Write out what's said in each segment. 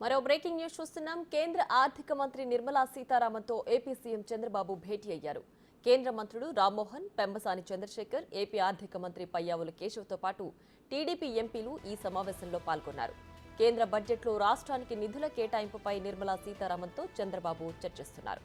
మరో breaking news చూస్తున్నాం. కేంద్ర ఆర్థిక మంత్రి నిర్మలా సీతారామన్తో ఏపీ సీఎం చంద్రబాబు భేటీ అయ్యారు. కేంద్ర మంత్రులు రామ్మోహన్ పెంబసాని చంద్రశేఖర్ ఏపీ ఆర్థిక మంత్రి పయ్యావుల కేశవ్తో పాటు టీడీపీ ఎంపీలు ఈ సమావేశంలో పాల్గొన్నారు. కేంద్ర బడ్జెట్లో రాష్ట్రానికి నిధుల కేటాయింపుపై నిర్మలా సీతారామన్తో చంద్రబాబు చర్చిస్తున్నారు.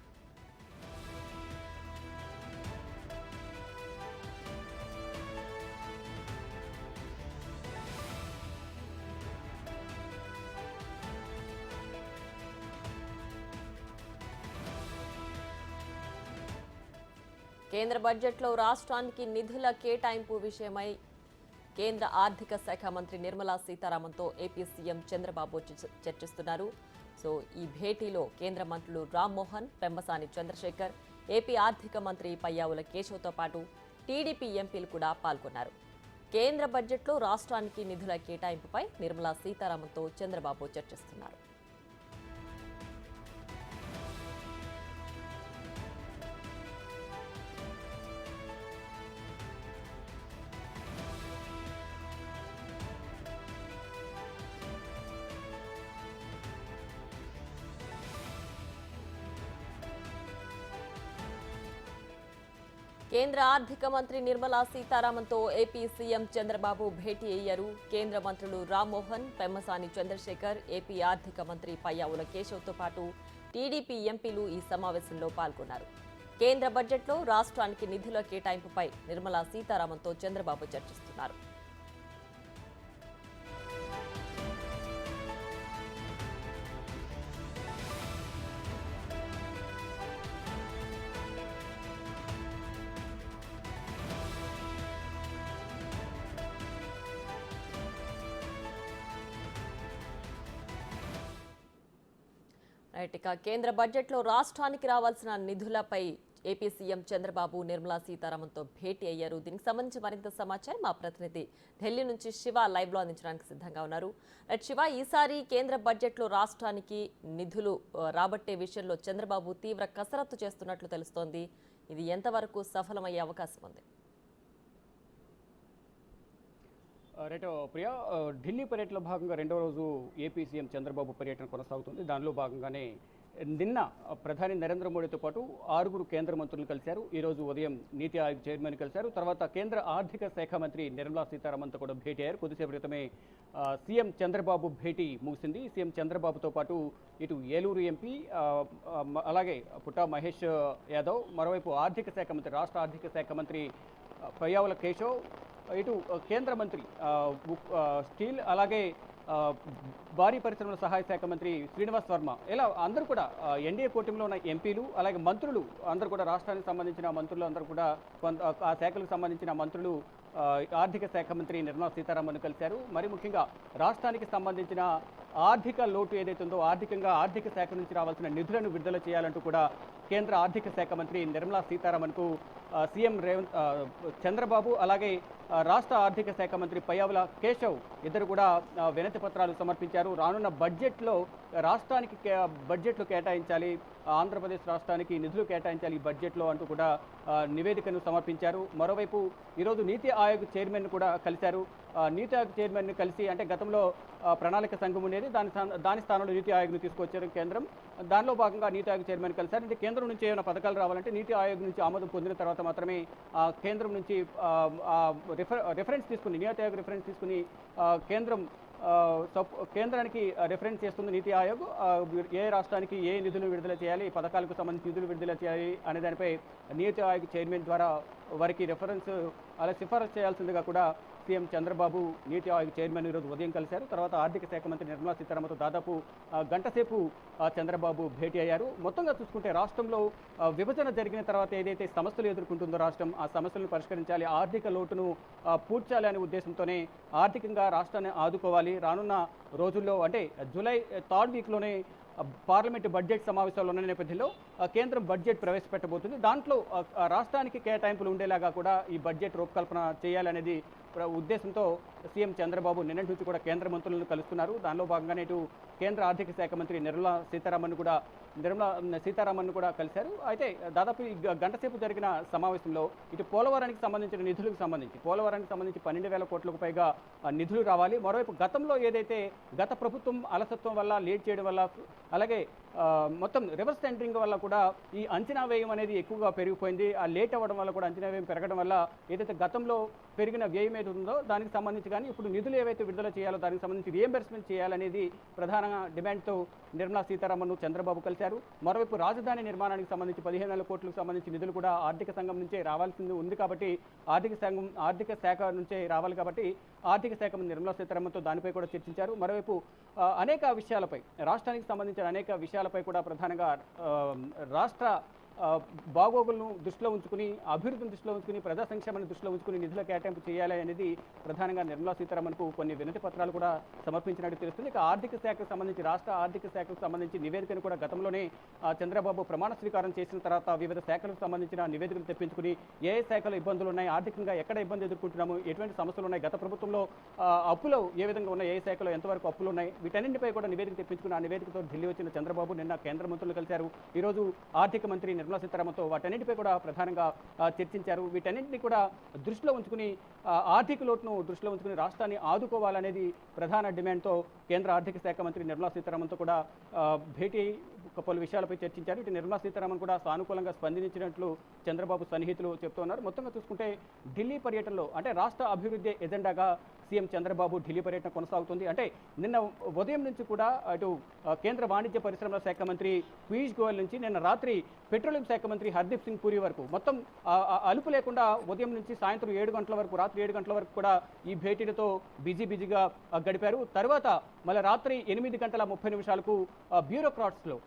కేంద్ర బడ్జెట్లో రాష్ట్రానికి నిధుల కేటాయింపు విషయమై కేంద్ర ఆర్థిక శాఖ మంత్రి నిర్మలా సీతారామన్తో ఏపీ సీఎం చంద్రబాబు చర్చిస్తున్నారు. సో ఈ భేటీలో కేంద్ర మంత్రులు రామ్మోహన్ పెంబసాని చంద్రశేఖర్ ఏపీ ఆర్థిక మంత్రి పయ్యావుల కేశవ్తో పాటు టీడీపీ ఎంపీలు కూడా పాల్గొన్నారు. కేంద్ర బడ్జెట్లో రాష్ట్రానికి నిధుల కేటాయింపుపై నిర్మలా సీతారామన్తో చంద్రబాబు చర్చిస్తున్నారు. కేంద్ర ఆర్థిక మంత్రి నిర్మలా సీతారామన్తో ఏపీ సీఎం చంద్రబాబు భేటీ అయ్యారు. కేంద్ర మంత్రులు రామ్మోహన్ పెమ్మసాని చంద్రశేఖర్ ఏపీ ఆర్థిక మంత్రి పయ్యావుల కేశవ్తో పాటు టీడీపీ ఎంపీలు ఈ సమావేశంలో పాల్గొన్నారు. కేంద్ర బడ్జెట్లో రాష్ట్రానికి నిధుల కేటాయింపుపై నిర్మలా సీతారామన్తో చంద్రబాబు చర్చిస్తున్నారు. ఇక కేంద్ర బడ్జెట్లో రాష్ట్రానికి రావాల్సిన నిధులపై ఏపీ సీఎం చంద్రబాబు నిర్మలా సీతారామన్తో భేటీ అయ్యారు. దీనికి సంబంధించి మరింత సమాచారం మా ప్రతినిధి ఢిల్లీ నుంచి శివ లైవ్లో అందించడానికి సిద్ధంగా ఉన్నారు. శివ ఈసారి కేంద్ర బడ్జెట్లో రాష్ట్రానికి నిధులు రాబట్టే విషయంలో చంద్రబాబు తీవ్ర కసరత్తు చేస్తున్నట్లు తెలుస్తోంది. ఇది ఎంతవరకు సఫలమయ్యే అవకాశం ఉంది? రైట్ ప్రియా ఢిల్లీ పర్యటనలో భాగంగా రెండవ రోజు ఏపీ సీఎం చంద్రబాబు పర్యటన కొనసాగుతుంది. దానిలో భాగంగానే నిన్న ప్రధాని నరేంద్ర మోడీతో పాటు ఆరుగురు కేంద్ర మంత్రులు కలిశారు. ఈరోజు ఉదయం నీతి ఆయోగ్ చైర్మన్ కలిశారు. తర్వాత కేంద్ర ఆర్థిక శాఖ మంత్రి నిర్మలా సీతారామన్తో కూడా భేటీ అయ్యారు. కొద్దిసేపు క్రితమే సీఎం చంద్రబాబు భేటీ ముగిసింది. సీఎం చంద్రబాబుతో పాటు ఇటు ఏలూరు ఎంపీ అలాగే పుట్టా మహేష్ యాదవ్ మరోవైపు ఆర్థిక శాఖ మంత్రి రాష్ట్ర ఆర్థిక శాఖ మంత్రి పయ్యావుల కేశవ్ ఇటు కేంద్ర మంత్రి స్టీల్ అలాగే భారీ పరిశ్రమల సహాయ శాఖ మంత్రి శ్రీనివాస్ వర్మ ఇలా అందరూ కూడా ఎన్డీఏ కూటమిలో ఉన్న ఎంపీలు అలాగే మంత్రులు అందరూ కూడా రాష్ట్రానికి సంబంధించిన మంత్రులు అందరూ కూడా కొంత ఆ శాఖలకు సంబంధించిన మంత్రులు ఆర్థిక శాఖ మంత్రి నిర్మలా సీతారామన్ కలిశారు. మరి ముఖ్యంగా రాష్ట్రానికి సంబంధించిన ఆర్థిక లోటు ఏదైతే ఉందో ఆర్థికంగా ఆర్థిక శాఖ నుంచి రావాల్సిన నిధులను విడుదల చేయాలంటూ కూడా కేంద్ర ఆర్థిక శాఖ మంత్రి నిర్మలా సీతారామన్కు సీఎం రేవంత్ చంద్రబాబు అలాగే రాష్ట్ర ఆర్థిక శాఖ మంత్రి పయ్యావుల కేశవ్ ఇద్దరు కూడా వినతి పత్రాలు సమర్పించారు. రానున్న బడ్జెట్లో రాష్ట్రానికి కే బడ్జెట్లు కేటాయించాలి ఆంధ్రప్రదేశ్ రాష్ట్రానికి నిధులు కేటాయించాలి ఈ బడ్జెట్లో అంటూ కూడా నివేదికను సమర్పించారు. మరోవైపు ఈరోజు నీతి ఆయోగ్ చైర్మన్ కూడా కలిశారు. నీతి ఆయోగ్ చైర్మన్ కలిసి అంటే గతంలో ప్రణాళిక సంఘం ఉండేది దాని దాని స్థానంలో నీతి ఆయోగ్ను తీసుకొచ్చారు కేంద్రం. దానిలో భాగంగా నీతి ఆయోగ్ చైర్మన్ కలిశారు. అంటే కేంద్రం నుంచి ఏమైనా పథకాలు రావాలంటే నీతి ఆయోగ్ నుంచి ఆమోదం పొందిన తర్వాత మాత్రమే కేంద్రం నుంచి రిఫరెన్స్ తీసుకుని నీతి ఆయోగ్ రిఫరెన్స్ తీసుకుని కేంద్రం కేంద్రానికి రిఫరెన్స్ చేస్తుంది నీతి ఆయోగ్. ఏ రాష్ట్రానికి ఏ నిధులు విడుదల చేయాలి పథకాలకు సంబంధించి నిధులు విడుదల చేయాలి అనే దానిపై నీతి ఆయోగ్ చైర్మన్ ద్వారా వారికి రెఫరెన్స్ అలా సిఫారసు చేయాల్సిందిగా కూడా సీఎం చంద్రబాబు నీతి ఆయోగ్ చైర్మన్ ఈరోజు ఉదయం కలిశారు. తర్వాత ఆర్థిక శాఖ మంత్రి నిర్మలా సీతారామన్తో దాదాపు గంటసేపు చంద్రబాబు భేటీ అయ్యారు. మొత్తంగా చూసుకుంటే రాష్ట్రంలో విభజన జరిగిన తర్వాత ఏదైతే సమస్యలు ఎదుర్కొంటుందో రాష్ట్రం ఆ సమస్యలను పరిష్కరించాలి ఆర్థిక లోటును పూడ్చాలి అనే ఉద్దేశంతోనే ఆర్థికంగా రాష్ట్రాన్ని ఆదుకోవాలి. రానున్న రోజుల్లో అంటే జూలై థర్డ్ వీక్లోనే పార్లమెంటు బడ్జెట్ సమావేశాలు ఉన్న నేపథ్యంలో కేంద్రం బడ్జెట్ ప్రవేశపెట్టబోతుంది. దాంట్లో ఆ, రాష్ట్రానికి కేటాయింపులు ఉండేలాగా కూడా ఈ బడ్జెట్ రూపకల్పన చేయాలనేది ప్ర- ఉద్దేశంతో సీఎం చంద్రబాబు నిన్నటి నుంచి కూడా కేంద్ర మంత్రులను కలుస్తున్నారు. దానిలో భాగంగానే ఇటు కేంద్ర ఆర్థిక శాఖ మంత్రి నిర్మలా సీతారామన్ కూడా నిర్మలా సీతారామన్ కూడా కలిశారు. అయితే దాదాపు గంటసేపు జరిగిన సమావేశంలో ఇటు పోలవరానికి సంబంధించిన నిధులకు సంబంధించి పోలవరానికి సంబంధించి పన్నెండు వేల కోట్లకు పైగా నిధులు రావాలి. మరోవైపు గతంలో ఏదైతే గత ప్రభుత్వం అలసత్వం వల్ల లేట్ చేయడం వల్ల అలాగే మొత్తం రివర్స్ టెండరింగ్ వల్ల కూడా ఈ అంచనా వ్యయం అనేది ఎక్కువగా పెరిగిపోయింది. ఆ లేట్ అవ్వడం వల్ల కూడా అంచనా వ్యయం పెరగడం వల్ల ఏదైతే గతంలో పెరిగిన వ్యయం ఏది ఉందో దానికి సంబంధించి కానీ ఇప్పుడు నిధులు ఏవైతే విడుదల చేయాలో దానికి సంబంధించి రియంబర్స్మెంట్ చేయాలనేది ప్రధాన డిమాండ్తో నిర్మలా సీతారామన్ను చంద్రబాబు కలిశారు. మరోవైపు రాజధాని నిర్మాణానికి సంబంధించి పదిహేను వేల కోట్లకు సంబంధించి నిధులు కూడా ఆర్థిక సంఘం నుంచే రావాల్సింది ఉంది కాబట్టి ఆర్థిక సంఘం ఆర్థిక శాఖ నుంచే రావాలి కాబట్టి ఆర్థిక శాఖ మంత్రి నిర్మలా సీతారామన్తో దానిపై కూడా చర్చించారు. మరోవైపు అనేక విషయాలపై రాష్ట్రానికి సంబంధించిన అనేక విషయాలపై కూడా ప్రధానంగా రాష్ట్ర బాగోగులను దృష్టిలో ఉంచుకుని అభివృద్ధిని దృష్టిలో ఉంచుకుని ప్రజా సంక్షేమాన్ని దృష్టిలో ఉంచుకుని నిధుల కేటాయింపు చేయాలి అనేది ప్రధానంగా నిర్మలా సీతారామన్కు కొన్ని వినతి పత్రాలు కూడా సమర్పించినట్టు తెలుస్తుంది. ఇక ఆర్థిక శాఖకు సంబంధించి రాష్ట్ర ఆర్థిక శాఖకు సంబంధించి నివేదికను కూడా గతంలోనే చంద్రబాబు ప్రమాణ స్వీకారం చేసిన తర్వాత వివిధ శాఖలకు సంబంధించిన నివేదికలు తెప్పించుకుని ఏ శాఖలో ఇబ్బందులు ఉన్నాయి ఆర్థికంగా ఎక్కడ ఇబ్బంది ఎదుర్కొంటున్నాము ఎటువంటి సమస్యలు ఉన్నాయి గత ప్రభుత్వంలో అప్పులు ఏ విధంగా ఉన్నాయి ఏ శాఖలో ఎంతవరకు అప్పులు ఉన్నాయి వీటన్నింటిపై కూడా నివేదిక తెప్పించుకుని ఆ నివేదికతో ఢిల్లీ వచ్చిన చంద్రబాబు నిన్న కేంద్ర మంత్రులు కలిశారు. ఈరోజు ఆర్థిక మంత్రి నిర్మలా సీతారామన్తో వాటన్నింటిపై కూడా ప్రధానంగా చర్చించారు. వీటన్నింటినీ కూడా దృష్టిలో ఉంచుకుని ఆర్థిక లోటును దృష్టిలో ఉంచుకుని రాష్ట్రాన్ని ఆదుకోవాలనేది ప్రధాన డిమాండ్తో కేంద్ర ఆర్థిక శాఖ మంత్రి నిర్మలా సీతారామన్తో కూడా భేటీ పలు విషయాలపై చర్చించారు. ఇటు నిర్మలా సీతారామన్ కూడా సానుకూలంగా స్పందించినట్లు చంద్రబాబు సన్నిహితులు చెప్తున్నారు మొత్తంగా చూసుకుంటే ఢిల్లీ పర్యటనలో అంటే రాష్ట్ర అభివృద్ధి ఎజెండాగా సీఎం చంద్రబాబు ఢిల్లీ పర్యటన కొనసాగుతుంది. అంటే నిన్న ఉదయం నుంచి కూడా అటు కేంద్ర వాణిజ్య పరిశ్రమల శాఖ మంత్రి పీయూష్ గోయల్ నుంచి నిన్న రాత్రి పెట్రోలియం శాఖ మంత్రి హర్దీప్ సింగ్ పూరి వరకు మొత్తం అలుపు లేకుండా ఉదయం నుంచి సాయంత్రం ఏడు గంటల వరకు రాత్రి ఏడు గంటల వరకు కూడా ఈ భేటీలతో బిజీ బిజీగా గడిపారు. తర్వాత మళ్ళీ రాత్రి ఎనిమిది గంటల ముప్పై నిమిషాలకు బ్యూరోక్రాట్స్లో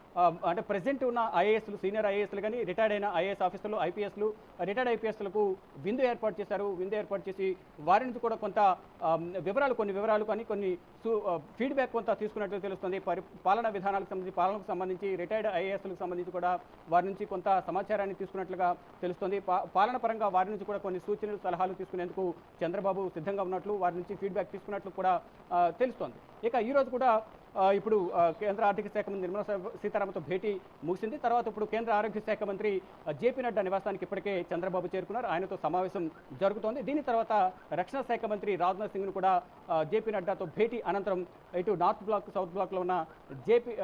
అంటే ప్రెసెంట్ ఉన్న ఐఏఎస్లు సీనియర్ ఐఏఎస్లు కానీ రిటైర్డ్ అయిన ఐఏఎస్ ఆఫీసర్లు ఐపీఎస్లు రిటైర్డ్ ఐపీఎస్లకు విందు ఏర్పాటు చేశారు. విందు ఏర్పాటు చేసి వారి నుంచి కూడా కొంత వివరాలు కొన్ని వివరాలు కానీ కొన్ని ఫీడ్బ్యాక్ కొంత తీసుకున్నట్లు తెలుస్తుంది. పరి పాలనా విధానాలకు సంబంధించి పాలనకు సంబంధించి రిటైర్డ్ ఐఏఎస్లకు సంబంధించి కూడా వారి నుంచి కొంత సమాచారాన్ని తీసుకున్నట్లుగా తెలుస్తుంది. పాలన పరంగా వారి నుంచి కూడా కొన్ని సూచనలు సలహాలు తీసుకునేందుకు చంద్రబాబు సిద్ధంగా ఉన్నట్లు వారి నుంచి ఫీడ్బ్యాక్ తీసుకున్నట్లు కూడా తెలుస్తోంది. ఇక ఈరోజు కూడా ఇప్పుడు కేంద్ర ఆర్థిక శాఖ మంత్రి నిర్మలా సీ- సీతారామన్తో భేటీ ముగిసింది. తర్వాత ఇప్పుడు కేంద్ర ఆరోగ్య శాఖ మంత్రి జేపీ నడ్డా నివాసానికి ఇప్పటికే చంద్రబాబు చేరుకున్నారు. ఆయనతో సమావేశం జరుగుతోంది. దీని తర్వాత రక్షణ శాఖ మంత్రి రాజ్నాథ్ సింగ్ను కూడా జేపీ నడ్డాతో భేటీ అనంతరం ఇటు నార్త్ బ్లాక్ సౌత్ బ్లాక్లో ఉన్న జేపీ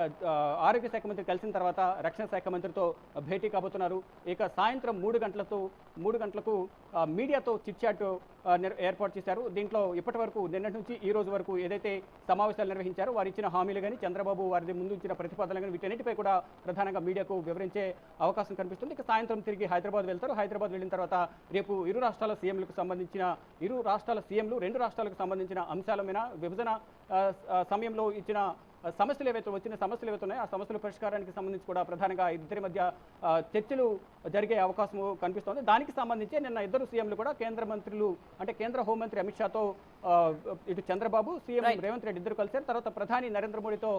ఆరోగ్య శాఖ మంత్రి కలిసిన తర్వాత రక్షణ శాఖ మంత్రితో భేటీ కాబోతున్నారు. ఇక సాయంత్రం మూడు గంటలతో మూడు గంటలకు మీడియాతో చిట్చాట్ ఏర్పాటు చేశారు. దీంట్లో ఇప్పటి వరకు నిన్నటి నుంచి ఈ రోజు వరకు ఏదైతే సమావేశాలు నిర్వహించారో వారు ఇచ్చిన హామీలు కానీ చంద్రబాబు వారి ముందు ఇచ్చిన ప్రతిపాదనలు కానీ వీటన్నిటిపై కూడా ప్రధానంగా మీడియాకు వివరించే అవకాశం కనిపిస్తుంది. ఇక సాయంత్రం తిరిగి హైదరాబాద్ వెళ్తారు. హైదరాబాద్ వెళ్ళిన తర్వాత రేపు ఇరు రాష్ట్రాల సీఎంలకు సంబంధించిన ఇరు రాష్ట్రాల సీఎంలు రెండు రాష్ట్రాలకు సంబంధించిన అంశాల మీద విభజన సమయంలో ఇచ్చిన సమస్యలు ఏవైతే వచ్చిన సమస్యలు ఏవైతే ఉన్నాయో ఆ సమస్యల పరిష్కారానికి సంబంధించి కూడా ప్రధానంగా ఇద్దరి మధ్య చర్చలు జరిగే అవకాశం కనిపిస్తోంది దానికి సంబంధించి నిన్న ఇద్దరు సీఎంలు కూడా కేంద్ర మంత్రులు అంటే కేంద్ర హోంమంత్రి అమిత్ షాతో ఇటు చంద్రబాబు సీఎం. రేవంత్ రెడ్డి ఇద్దరు కలిశారు తర్వాత ప్రధాని నరేంద్ర మోడీతో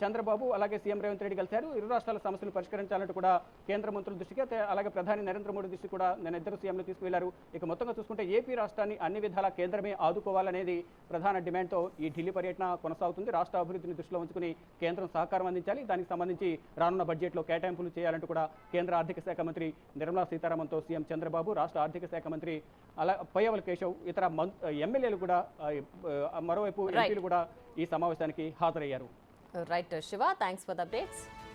చంద్రబాబు అలాగే సీఎం రేవంత్ రెడ్డి కలిశారు. ఇరు రాష్ట్రాల సమస్యలు పరిష్కరించాలంటూ కూడా కేంద్ర మంత్రుల దృష్టికి అలాగే ప్రధాని నరేంద్ర మోడీ దృష్టికి కూడా నేను ఇద్దరు సీఎంలు తీసుకువెళ్ళారు. ఇక మొత్తంగా చూసుకుంటే ఏపీ రాష్ట్రాన్ని అన్ని విధాలా కేంద్రమే ఆదుకోవాలనేది ప్రధాన డిమాండ్తో ఈ ఢిల్లీ పర్యటన కొనసాగుతుంది. రాష్ట్ర అభివృద్ధిని దృష్టిలో ఉంచుకుని కేంద్రం సహకారం అందించాలి. దానికి సంబంధించి రానున్న బడ్జెట్లో కేటాయింపులు చేయాలంటూ కూడా కేంద్ర ఆర్థిక శాఖ మంత్రి నిర్మలా సీతారామన్తో సీఎం చంద్రబాబు రాష్ట్ర ఆర్థిక శాఖ మంత్రి అలా పయ్యవల కేశవ్ ఇతర ఎమ్మెల్యేలు కూడా మరోవైపు. ఎంపీలు కూడా ఈ సమావేశానికి హాజరయ్యారు. Right, Shiva. Thanks for the updates.